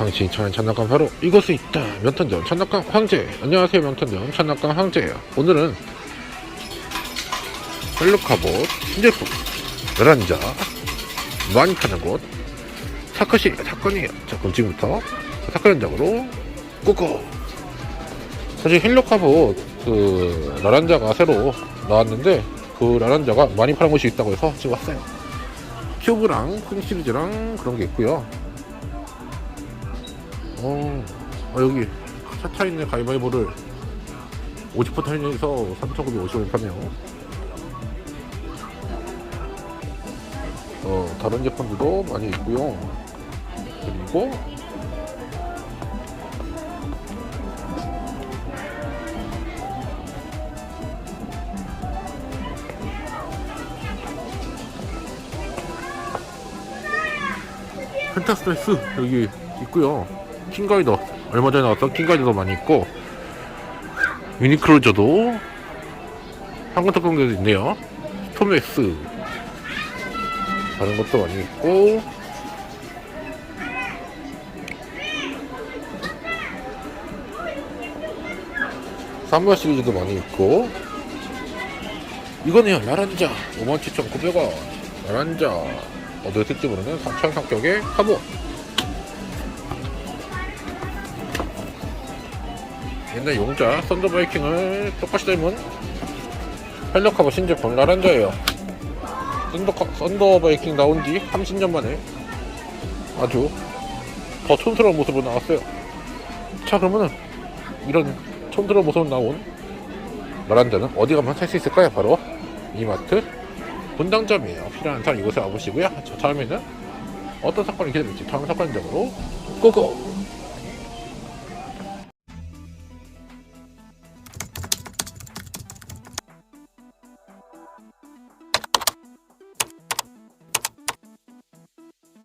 당신이 찾는 장난감 바로 이곳에 있다. 명탄점 장난감 황제. 안녕하세요 명탄점. 장난감 황제예요. 오늘은 헬로카봇 신제품. 베란자 많이 파는 곳. 사컷이 사건이에요 자 그럼 지금부터 사건 현장으로 꾸꾸 사실 헬로카봇 그 라란자가 새로 나왔는데 그 라란자가 많이 파는 곳이 있다고 해서 지금 왔어요. 큐브랑 큰 시리즈랑 그런 게 있고요 어, 아, 여기 차차 있는 가위바위보를 50% 할인해서 3,950원 파네요. 어, 다른 제품들도 많이 있고요. 그리고 펜타스트레스 여기 있고요. 킹가이더. 얼마 전에 나왔던 킹가이더도 많이 있고 유니크로저도 한국 특공대도 있네요. 스톰엑스. 다른 것도 많이 있고 삼바 시리즈도 많이 있고 이거네요. 라란자. 57,900원. 라란자. 쓸지 모르는 4,000 성격의 카본 옛날 용자 썬더바이킹을 똑같이 닮은 헬력하고 신제품 라란자예요. 썬더, 썬더바이킹 나온 지 30년 만에 아주 더 촌스러운 모습으로 나왔어요. 자 그러면은 이런 촌스러운 모습으로 나온 라란자는 어디 가면 살 수 있을까요? 바로 이마트 분당점이에요. 필요한 사람 이곳에 와보시고요. 저 다음에는 어떤 사건이 기다릴지 다음 사건 적으로 고고